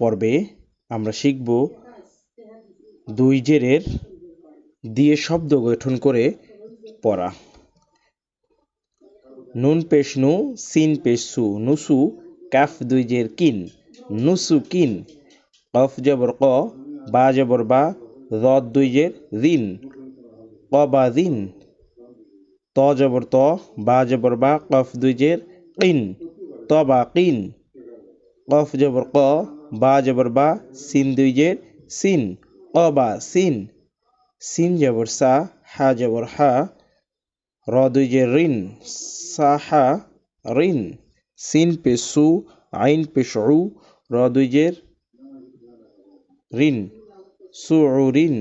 পর্বে আমরা শিখব দুই জেরের দিয়ে শব্দ গঠন করে পড়া। নুন পেশ নু সিন পেশ সু নুসু, কাফ দুই জের কিন, নুসু কিন, কফ জবর ক, বা জবর বা, রদ দুই জের রিন ক বা রিন ত জবর ত, বা জবর বা, কফ দুই জের কিন ত বা কিন, কফ জবর ক বা জবর বা, সিন দুই জের সিন। বা, সিন। সিন জবর সা, হা জবর হা। র দুই জের রিন সাহা রিন সিন পেসু আইন পেশু র দুই জের রিন সুরিন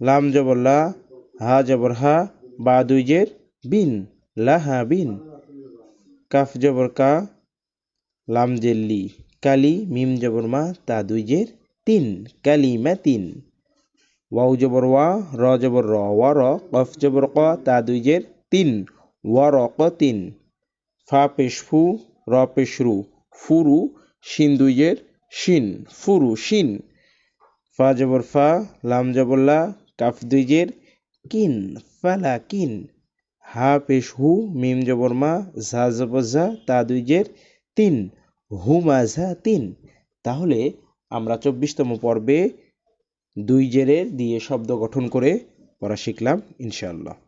লাম জবর লা, হা জবর হা। বা দুই জের বিন। লাহা বিন। কাফ জবর কা লাম জেল্লি কালি, মিম জবর মা, তা দুই জের তিন, কালি মা তিন। ওয়াউ জবর ওয়া, র জবর র, ওয়া র, কফ জবর ক, তা দুই জের তিন, ওয়া র ক তিন। ফা পেশ ফু, র পেশ রু ফুরু শিন দুই জের শিন ফুরু শিন। ফা জবর ফা, লাম জবর লা, কাফ দুই জের কিন ফালা কিন। হা পেশ হু, মিম জবর মা, ঝা জবর ঝা, তা দুই জের তিন। হুমা ঝা তিন। তাহলে আমরা চব্বিশতম পর্বে দুই জেরের দিয়ে শব্দ গঠন করে পড়া শিখলাম, ইনশাআল্লাহ।